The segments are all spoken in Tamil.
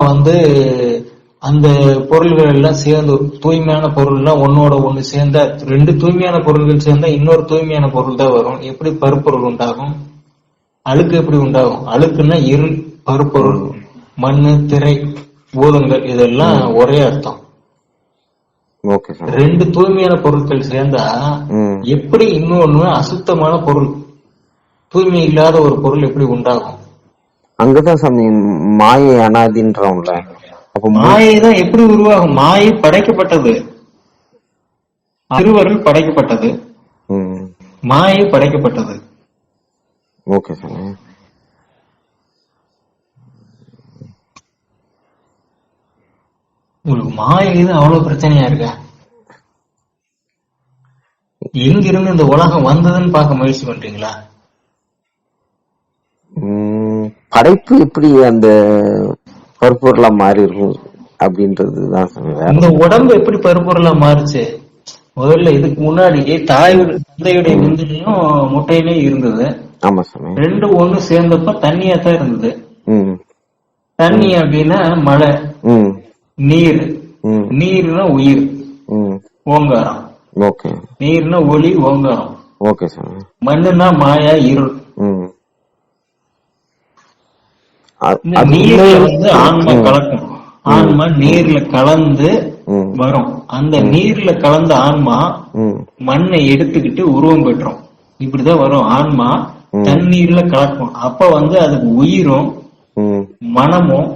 வந்து அந்த பொருள்கள் எல்லாம் சேர்ந்து தூய்மையான பொருள் எல்லாம் ஒன்னோட ஒண்ணு சேர்ந்தா ரெண்டு தூய்மையான பொருள்கள் சேர்ந்தா இன்னொரு தூய்மையான பொருள் தான் வரும். எப்படி பருப்பொருள் உண்டாகும்? அழுக்கு எப்படி உண்டாகும்? அழுக்குன்னா இருள் பருப்பொருள் மண்ணு திரை பூதங்கள் இதெல்லாம் ஒரே அர்த்தம். ரெண்டு தூய்மையான பொருட்கள் சேர்ந்தா எப்படி இன்னொன்னு அசுத்தமான பொருள் தூய்மை இல்லாத ஒரு பொருள் எப்படி உண்டாகும்? அங்கதான் சாமி மாயை அனாதின்றோம்ல அப்ப மாயை தான் எப்படி உருவாகும்? மாயை படைக்கப்பட்டது. திருவருள் படைக்கப்பட்டது. மாயை படைக்கப்பட்டது. ஓகே சாமி. உங்களுக்கு மாயை இது அவ்வளவு பிரச்சனையா இருக்கா? எங்கிருந்து இந்த உலகம் வந்ததுன்னு பார்க்க முயற்சி பண்றீங்களா? ம், படைப்பு எப்படி அந்த பருப்பொருளா மாறி இருக்கும் அப்படின்றது தான் இந்த உடம்பு எப்படி பருப்பொருளா மாறுச்சு? முதல்ல இதுக்கு முன்னாடி தாய் தந்தையுடைய விந்துலையும் முட்டையிலையும் இருந்தது. ஆமா சாமி. ரெண்டும் ஒண்ணு சேர்ந்தப்ப தண்ணியா தான் இருந்தது தண்ணி அப்படின்னா மழை நீர். நீர்னா உயிர். ஓங்காரம். ஓகே. நீர்னா ஒளி ஓங்காரம். ஓகே சாமி. மண்ணுனா மாயா இருள் ம் அ- இந்த அது நீர்ல உண்மையில- வந்து ஆன்மா கலக்கும். ஆன்மா நீர்ல கலந்து வரும். அந்த நீர்ல கலந்த ஆன்மா மண்ணை எடுத்துக்கிட்டு உருவம் பெற்றோம். இப்படிதான் வரும். ஆன்மா. தண்ணீர்ல கலக்கும். அப்ப வந்து அதுக்கு உயிரும் மனமும்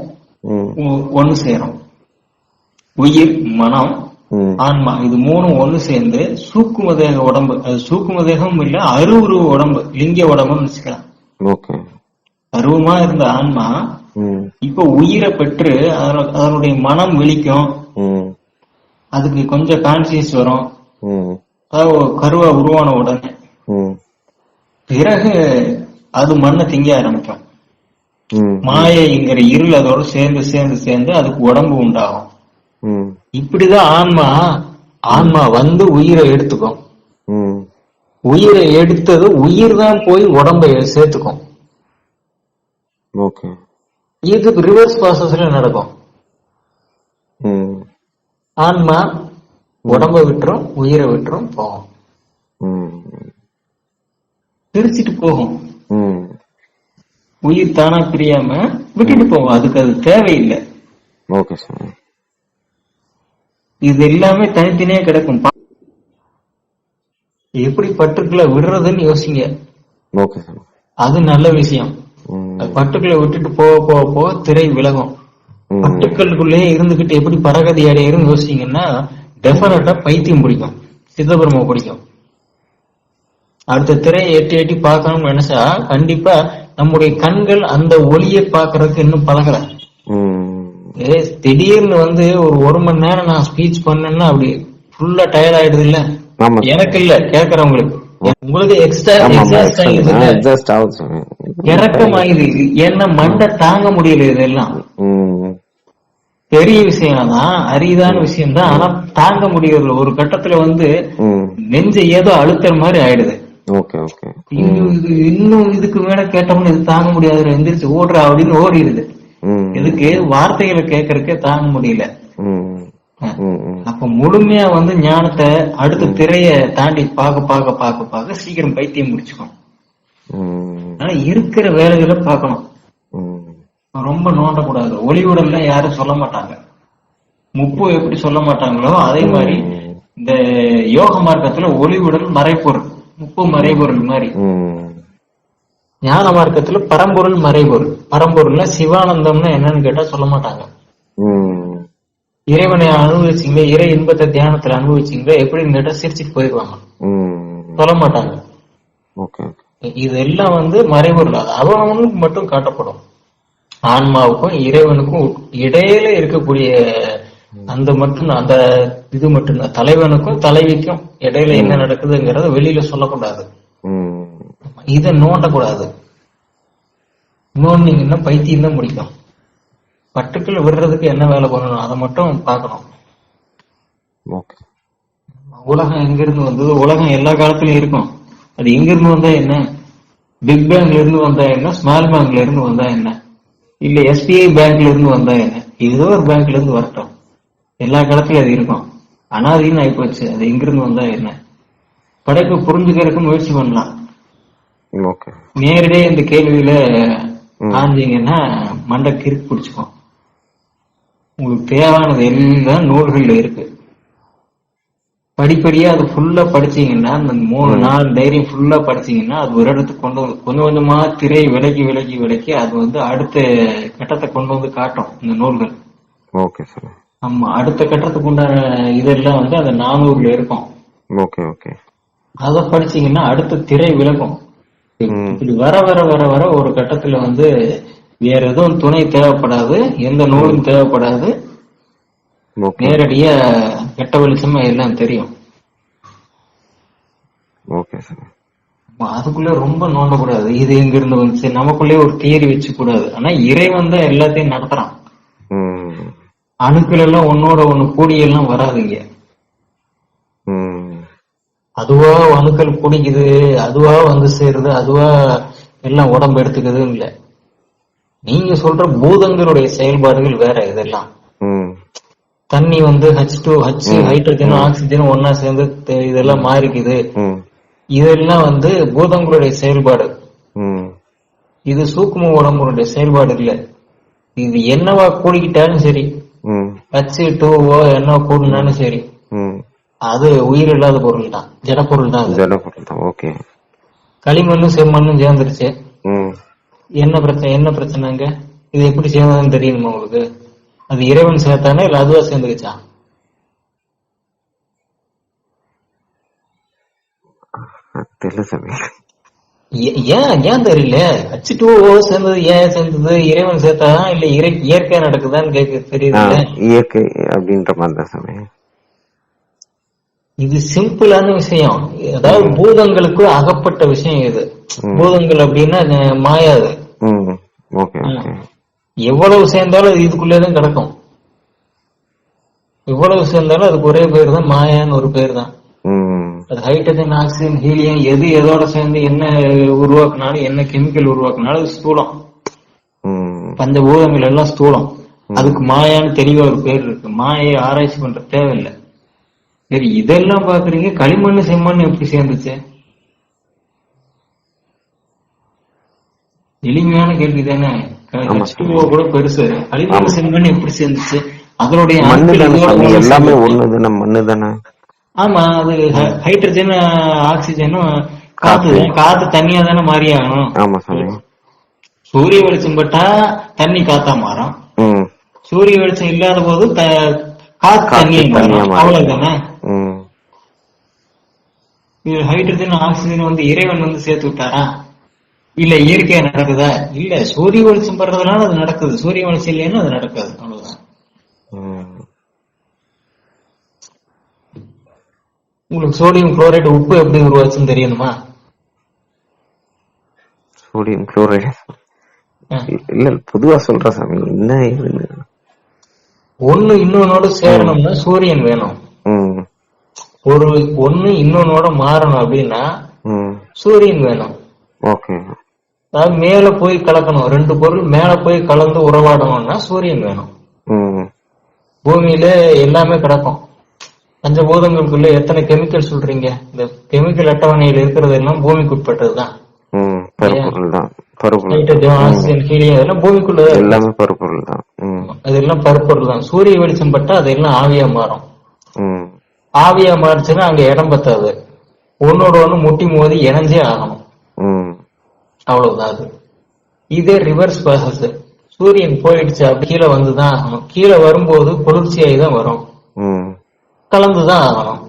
ஒண்ணு சேரும். உயிர் மனம் ஆன்மா. இது மூணும் ஒண்ணு சேர்ந்து சூக்கும தேக உடம்பு. அது சூக்கும தேகம் இல்ல அருவுருவ உடம்பு. லிங்க உடம்புன்னு வச்சுக்கலாம். ஓகே அருவமா இருந்த ஆன்மா இப்ப உயிரை பெற்று அதனு- அதனுடைய மனம் விழிக்கும். அதுக்கு கொஞ்சம் கான்சியஸ் வரும். கருவா உருவான உடனே. பிறகு அது மண்ணை திங்க ஆரம்பிக்கும். மாயைங்கிற இருள் அதோட சேர்ந்து சேர்ந்து சேர்ந்து அதுக்கு உடம்பு உண்டாகும். இப்படிதான் ஆன்மா ஆன்மா வந்து உயிரை எடுத்துக்கும். உயிரை எடுத்தது உயிர் தான் போய் உடம்பை சேர்த்துக்கும். ஓகே இது ரிவர்ஸ் ப்ராசஸ்ல நடக்கும். ஆன்மா உடம்ப விட்டுரும் உயிரை விட்டுரும் போகும். பிரிச்சுட்டு போகும். உயிர் தானா பிரியாம விட்டுட்டு போகும். அதுக்கு அது தேவையில்லை. ஓகே இது எல்லாமே தனித்தனியா கிடக்கும். எப்படி பற்றுக்களை விடுறதுன்னு யோசிங்க. அது நல்ல விஷயம். அது பட்டுக்களை விட்டுட்டு போக போக போக திரை விலகும். பட்டுக்களுக்குள்ளேயே இருந்துகிட்டு எப்படி பரகதி அடையிறன்னு யோசிச்சீங்கன்னா டெஃபினட்டா பைத்தியம் பிடிக்கும். சித்தபெருமை பிடிக்கும். அடுத்த திரையை எட்டி எட்டி பார்க்கணும்னு நினைச்சா கண்டிப்பா நம்முடைய கண்கள் அந்த ஒளியை பார்க்கறதுக்கு இன்னும் பழகல. திடீர்னு வந்து ஒரு ஒரு மணி நேரம் நான் ஸ்பீச் பண்ணேன்னா அப்படி ஃபுல்லா டயர்ட் ஆயிடுது இல்ல? எனக்கு இல்ல கேக்குறவங்களுக்கு. உங்களுக்கு எக்ஸ்ட்ரா எக்ஸாஸ்ட் ஆகுது சாமி இறக்கம் ஆயிடுது ஏன்னா மண்டை தாங்க முடியல இதெல்லாம். பெரிய விஷயம் தான் அரிதான விஷயம் தான் ஆனா தாங்க முடியறதில்ல. ஒரு கட்டத்துல வந்து நெஞ்ச ஏதோ அழுத்துற மாதிரி ஆயிடுது. இன்னும் இது இன்னும் இதுக்கு மேல கேட்டோம்னு இது தாங்க முடியாது எந்திரிச்சு ஓடுறா அப்படின்னு ஓடிடுது. இதுக்கு வார்த்தைகளை கேட்கறதுக்கே தாங்க முடியல. அப்ப முழுமையா வந்து ஞானத்தை அடுத்த திரைய தாண்டி பார்க்க பார்க்க பார்க்க பார்க்க சீக்கிரம் பைத்தியம் முடிச்சுக்கும் ம், ஆனா இருக்கிற வேலைகளை பார்க்கணும். ரொம்ப நோண்டக்கூடாது. ஒளிவுடல்ல யாரும் சொல்ல மாட்டாங்க. முப்பு எப்படி சொல்ல மாட்டாங்களோ அதே மாதிரி இந்த யோக மார்க்கத்துல ஒளிவுடல் மறைப்பொருள் முப்பு மறைபொருள் மாதிரி. ஞான மார்க்கத்துல பரம்பொருள் மறைபொருள். பரம்பொருள்ல சிவானந்தம்னா என்னன்னு கேட்டா சொல்ல மாட்டாங்க. இறைவனை அனுபவிச்சீங்களே இறை இன்பத்தை தியானத்துல அனுபவிச்சீங்களே எப்படின்னு கேட்டா சிரிச்சுட்டு போயிடுவாங்க சொல்ல மாட்டாங்க. ஓகே ஓகே இது எல்லாம் வந்து மறைபொருள். அவனுக்கு மட்டும் காட்டப்படும். ஆன்மாவுக்கும் இறைவனுக்கும் இடையில இருக்கக்கூடிய அந்த மட்டும் அந்த இது மட்டும்தான் தலைவனுக்கும் தலைவிக்கும் இடையில என்ன நடக்குதுங்கிறத வெளியில சொல்லக்கூடாது. இதை நோண்டக்கூடாது. நோண்டிங்கன்னா பைத்தியம் தான் முடிக்கும் பட்டுக்கள் விடுறதுக்கு என்ன வேலை பண்ணணும்? அதை மட்டும் பார்க்கணும். ஓகே. உலகம் எங்க இருந்து வந்தது? உலகம் எல்லா காலத்திலயும் இருக்கும். அது எங்க இருந்து வந்தா என்ன? பிக் பேங்க்ல இருந்து வந்தா என்ன? ஸ்மால் பேங்க்ல இருந்து வந்தா என்ன? இல்ல எஸ்பிஐ பேங்க்ல இருந்து வந்தா என்ன? ஏதோ ஒரு பேங்க்ல இருந்து வரட்டும். எல்லா காலத்திலயும் அது இருக்கும். அனாதின்னு ஆயிப்போச்சு. அது எங்கிருந்து வந்தா என்ன? படைப்பை புரிஞ்சுக்கிறதுக்கு முயற்சி பண்ணலாம். நேரடியா இந்த கேள்வியில. ஆஞ்சீங்கன்னா மண்டை கிறுக்கு பிடிச்சுக்கும். உங்களுக்கு தேவையானது எல்லாம் நூல்கள்ல இருக்கு. படிப்படியா அது ஃபுல்லா படிச்சீங்கன்னா அந்த மூணு நாலு தைரியம் ஃபுல்லா படிச்சீங்கன்னா அது ஒரு இடத்துக்கு கொண்டு வந்து கொஞ்சம் கொஞ்சமா திரை விலகி விலகி விலகி அது வந்து அடுத்த கட்டத்தை கொண்டு வந்து காட்டும் இந்த நூல்கள். ஓகே சாமி ஆமா அடுத்த கட்டத்துக்கு உண்டான இதெல்லாம் வந்து அந்த நானூறுல இருக்கும். Okay okay. அதை படிச்சீங்கன்னா அடுத்த திரை விலகும். இப்படி வர வர வர வர ஒரு கட்டத்துல வந்து வேற எதுவும் துணை தேவைப்படாது எந்த நூலும் தேவைப்படாது. நேரடியா கெட்ட வெளிச்சமா எல்லாம் தெரியும். ஓகே ஆமா, அதுக்குள்ள ரொம்ப நோண்டக்கூடாது. இது எங்க இருந்து வந்துச்சு நமக்குள்ளே ஒரு தியரி வச்சு கூடாது ஆனா இறைவன் தான் எல்லாத்தையும் நடத்துறான். அணுக்கள் எல்லாம் ஒன்னோட ஒண்ணு கூடி எல்லாம் வராதுங்க அதுவா அணுக்கள் குடிக்குது அதுவா வந்து சேருது அதுவா எல்லாம் உடம்பு எடுத்துக்குது இல்ல. நீங்க சொல்ற பூதங்களுடைய செயல்பாடுகள் வேற இதெல்லாம். தண்ணி வந்து ஹச் டூ ஹச் ஹைட்ரஜனும் ஆக்சிஜனும் ஒன்னா சேர்ந்து இதெல்லாம் மாறிக்குது. இதெல்லாம் வந்து பூதங்களுடைய செயல்பாடு. இது சூக்கும உடம்புடைய செயல்பாடு இல்ல. இது என்னவா கூடிக்கிட்டாலும் சரி. ஹச் டூவோ என்ன கூடினாலும் சரி. அது உயிர் இல்லாத பொருள் தான் ஜடப்பொருள் தான் ஜடப்பொருள் தான் ஓகே. களிமண்ணும் செம்மண்ணும் சேர்ந்துருச்சு. என்ன பிரச்சனை என்ன பிரச்சனைங்க? இது எப்படி சேர்ந்ததுன்னு தெரியுமா உங்களுக்கு? அது இறைவன் சேர்த்தானே இல்ல அதுவா சேர்ந்துக்குச்சா? ஏன் ஏன் தெரியல? ஹச் டூ சேர்ந்தது ஏன் சேர்ந்தது? இறைவன் சேர்த்தாதான் இல்ல இறை இயற்கை நடக்குதான்னு கேட்க தெரியுது இயற்கை அப்படின்ற மாதிரி தான் இது சிம்பிளான விஷயம். அதாவது பூதங்களுக்கு அகப்பட்ட விஷயம் இது. பூதங்கள் அப்படின்னா மாயாது. ஓகே. எவ்வளவு சேர்ந்தாலும் அது இதுக்குள்ளேதான் கிடக்கும். எவ்வளவு சேர்ந்தாலும் அதுக்கு ஒரே பேர் தான் மாயான்னு ஒரு பேர் தான் அது ஹைட்ரஜன் ஆக்சிஜன் ஹீலியம் எது எதோட சேர்ந்து என்ன உருவாக்குனாலும் என்ன கெமிக்கல் உருவாக்குனாலும் அது ஸ்தூலம். ம் பஞ்சபூதங்கள் எல்லாம் ஸ்தூலம். அதுக்கு மாயான்னு தெளிவா ஒரு பேர் இருக்கு. மாயை ஆராய்ச்சி பண்ற தேவையில்லை. சரி இதெல்லாம் பாக்குறீங்க களிமண் செம்மண் எப்படி சேர்ந்துச்சு? எளிமையான கேள்வி தானே ஆமா. H2O கூட பெருசு. களிமண் செம்மண் எப்படி சேர்ந்துச்சு? அதனுடைய மண்ணு தானே எல்லாமே மண்ணு ஆமா அது ஹைட்ரஜன் ஆக்சிஜனும் காத்து காத்து. தண்ணியா தானே மாறி ஆகணும். ஆமா சூரிய வெளிச்சம் பட்டா தண்ணி காத்தா மாறும். சூரிய வெளிச்சம் இல்லாத போது காத்து தண்ணியா மாறும். அவ்வளவுதானே? ஹைட்ரஜன் ஆக்சிஜன் வந்து இறைவன் வந்து சேர்த்து விட்டாரா? இல்ல இயற்கையா நடக்குதா? இல்ல சூரிய வெளிச்சம் படுறதுனால அது நடக்குது. சூரிய வெளிச்சம் இல்லைன்னா அது நடக்காது. அவ்வளவுதான். உங்களுக்கு சோடியம் குளோரைடு உப்பு எப்படி உருவாச்சுன்னு தெரியணுமா சோடியம் குளோரைடு. இல்ல பொதுவா சொல்ற சாமி என்ன ஒண்ணு இன்னொன்னோட சேரணும்னா சூரியன் வேணும். ஒரு ஒண்ணு இன்னொன்னோட மாறணும் அப்படின்னா சூரியன் வேணும். ஓகே. அதாவது மேல போய் கலக்கணும். ரெண்டு பொருள் மேல போய் கலந்து உறவாடணும்னா சூரியன் வேணும். பூமியில எல்லாமே கிடக்கும். பஞ்சபூதங்களுக்குள்ள எத்தனை கெமிக்கல் சொல்றீங்க? இந்த கெமிக்கல் அட்டவணையில் இருக்கிறது எல்லாம் பூமிக்கு உட்பட்டதுதான். பூமிக்குள்ள எல்லாமே பருப்பொருள் தான் அதெல்லாம் பருப்பொருள் தான் சூரிய வெளிச்சம் பட்டா அதெல்லாம் ஆவியா மாறும். ஆவியா மாறுச்சுன்னா அங்க இடம் பத்தாது. ஒன்னோட ஒண்ணு முட்டி மோதி இணைஞ்சே ஆகணும். அவ்வளவுதான் அது. இதே ரிவர்ஸ் ப்ராசஸ் சூரியன் போயிடுச்சு அப்படி கீழே வந்துதான் ஆகணும். கீழே வரும்போது குளிர்ச்சியாகி தான் வரும். கலந்துதான் ஆகணும்.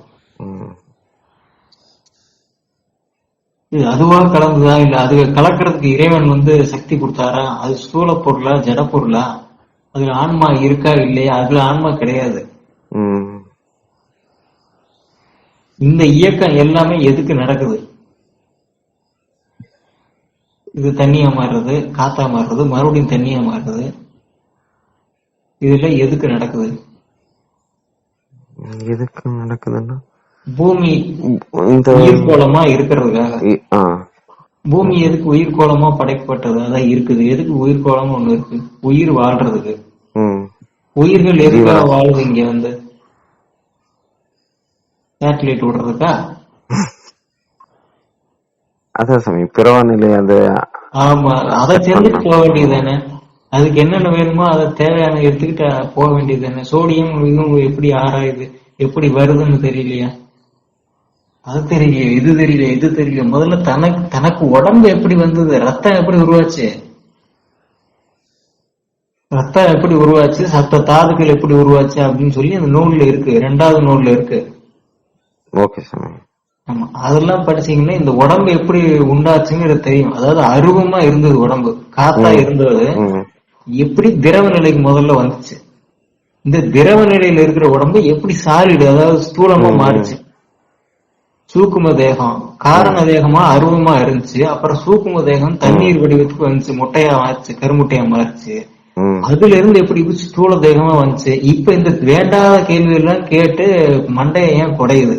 இது அதுவா கலந்துதா? இல்ல அது கலக்கிறதுக்கு இறைவன் வந்து சக்தி கொடுத்தாரா? அது ஸ்தூல பொருளா ஜட பொருளா? அதுல ஆன்மா இருக்கா இல்லையா? அதுல ஆன்மா கிடையாது. இந்த இயக்கம் எல்லாமே எதுக்கு நடக்குது? இது தண்ணியா மாறுறது காத்தா மாறுறது மறுபடியும் தண்ணியா மாறுறது. இதெல்லாம் எதுக்கு நடக்குது? எதுக்கு நடக்குதுன்னா? பூமி இந்த உயிர்கோளமா இருக்கிறதுக்காக. பூமி எதுக்கு உயிர்கோளமா படைக்கப்பட்டது அதான் இருக்குது? எதுக்கு உயிர்கோளம் ஒண்ணு இருக்கு? உயிர் வாழ்றதுக்கு. உயிர்கள் எதுக்காக. வாழுது இங்க வந்து? சேட்டலைட் விடுறதுக்கா? அதான் சாமி பிறவ நிலை அந்த ஆமா அதை செஞ்சுட்டு போக வேண்டியதுதானே அதுக்கு என்னென்ன வேணுமோ அதை தேவையான எடுத்துக்கிட்டு போக வேண்டியதுதானே சோடியம் இன்னும் எப்படி ஆராயுது? எப்படி வருதுன்னு தெரியலையா? அது தெரியலையே இது தெரியல இது தெரியல முதல்ல தனக்கு தனக்கு உடம்பு எப்படி வந்தது? ரத்தம் எப்படி உருவாச்சு? ரத்தம் எப்படி உருவாச்சு? சத்த தாதுக்கள் எப்படி உருவாச்சு அப்படின்னு சொல்லி அந்த நூல்ல இருக்கு ரெண்டாவது நூல்ல இருக்கு. ஓகே சாமி. ஆமா அதெல்லாம் படிச்சீங்கன்னா இந்த உடம்பு எப்படி உண்டாச்சுங்கிறது தெரியும். அதாவது அருவமா இருந்தது உடம்பு காத்தா இருந்தது. எப்படி திரவ நிலைக்கு முதல்ல வந்துச்சு? இந்த திரவ நிலையில இருக்கிற உடம்பு எப்படி சாலிடு அதாவது ஸ்தூலமா மாறுச்சு? சூக்கும தேகம் காரண தேகமா அருவமா இருந்துச்சு. அப்புறம் சூக்கும தேகம் தண்ணீர் வடிவத்துக்கு வந்துச்சு முட்டையா மாறுச்சு கருமுட்டையா மாறுச்சு. அதுல இருந்து எப்படி ஸ்தூல தேகமா வந்துச்சு? இப்ப இந்த வேண்டாத கேள்வி எல்லாம் கேட்டு மண்டைய ஏன் குடையுது?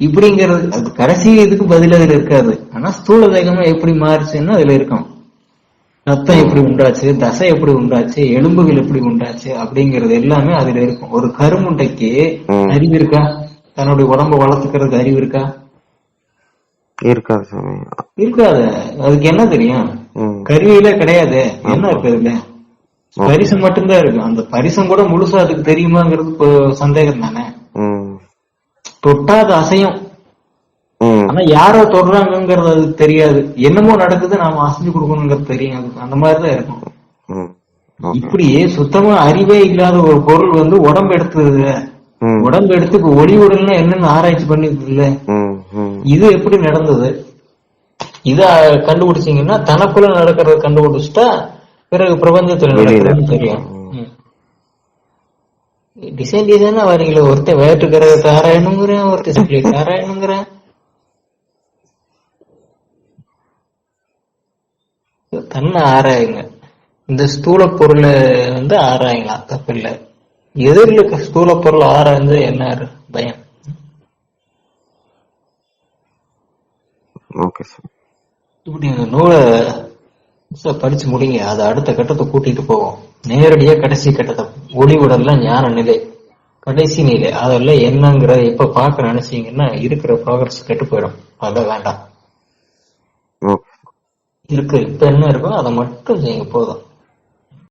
இப்படிங்கிறது அது கடைசி இதுக்கு பதில் அதுல இருக்காது. ஆனா ஸ்தூல தேகமா எப்படி மாறுச்சுன்னு அதுல இருக்கும். ரத்தம் எப்படி உண்டாச்சு தசை எப்படி உண்டாச்சு எலும்புகள் எப்படி உண்டாச்சு அப்படிங்கறது எல்லாமே அதுல இருக்கும். ஒரு கருமுண்டைக்கு. அறிவு இருக்கா? தன்னுடைய உடம்ப வளர்த்துக்கிறதுக்கு அறிவு இருக்கா? இருக்காது சாமி. இருக்காது. அதுக்கு என்ன தெரியும்? கருவியில கிடையாது. என்ன இருக்கு அதுல பரிசம் மட்டும்தான் இருக்கு. அந்த பரிசம் கூட முழுசா அதுக்கு தெரியுமாங்கிறது சந்தேகம் தானே தொட்டா அது அசையும் ஆனா யாரோ தொடுறாங்கங்கிறது அதுக்கு தெரியாது. என்னமோ நடக்குது நாம அசைஞ்சு கொடுக்கணுங்கிறது தெரியும். அந்த மாதிரிதான் இருக்கும். இப்படியே சுத்தமா அறிவே இல்லாத ஒரு பொருள் வந்து உடம்பு எடுத்தது உடம்பு எடுத்து இப்ப ஒளி உடல்னா என்னன்னு ஆராய்ச்சி பண்ணிட்டு இல்ல இது எப்படி நடந்தது? இத கண்டுபிடிச்சீங்கன்னா தனக்குள்ள நடக்கிறத கண்டுபிடிச்சிட்டா பிறகு பிரபஞ்சத்துல. நடக்கிறதுன்னு தெரியும். டிசைன் டிசைனா வரீங்களே ஒருத்தன் வேற்று கிரகத்தை ஆராயணுங்கிறேன் ஒருத்தன் சப்ளைக்கு ஆராயணுங்கிறேன் தன்னை ஆராயுங்க. இந்த ஸ்தூல பொருளை வந்து ஆராயலாம். தப்பில்லை எதிரில் ஸ்தூல பொருள் ஆராய்ந்து என்ன பயம். ஓகே சார் இப்படி அந்த நூலை படிச்சு முடிங்க. அது அடுத்த கட்டத்தை கூட்டிட்டு போவோம். நேரடியா கடைசி கட்டத்தை ஒளிவுடல்லாம் ஞான நிலை கடைசி நிலை அதெல்லாம் என்னங்கிற எப்ப பாக்க நினைச்சீங்கன்னா இருக்கிற ப்ராக்ரஸ் கெட்டு போயிடும். அத வேண்டாம். இருக்கு. இப்ப என்ன இருக்கோ அதை மட்டும் செய்யுங்க போதும்.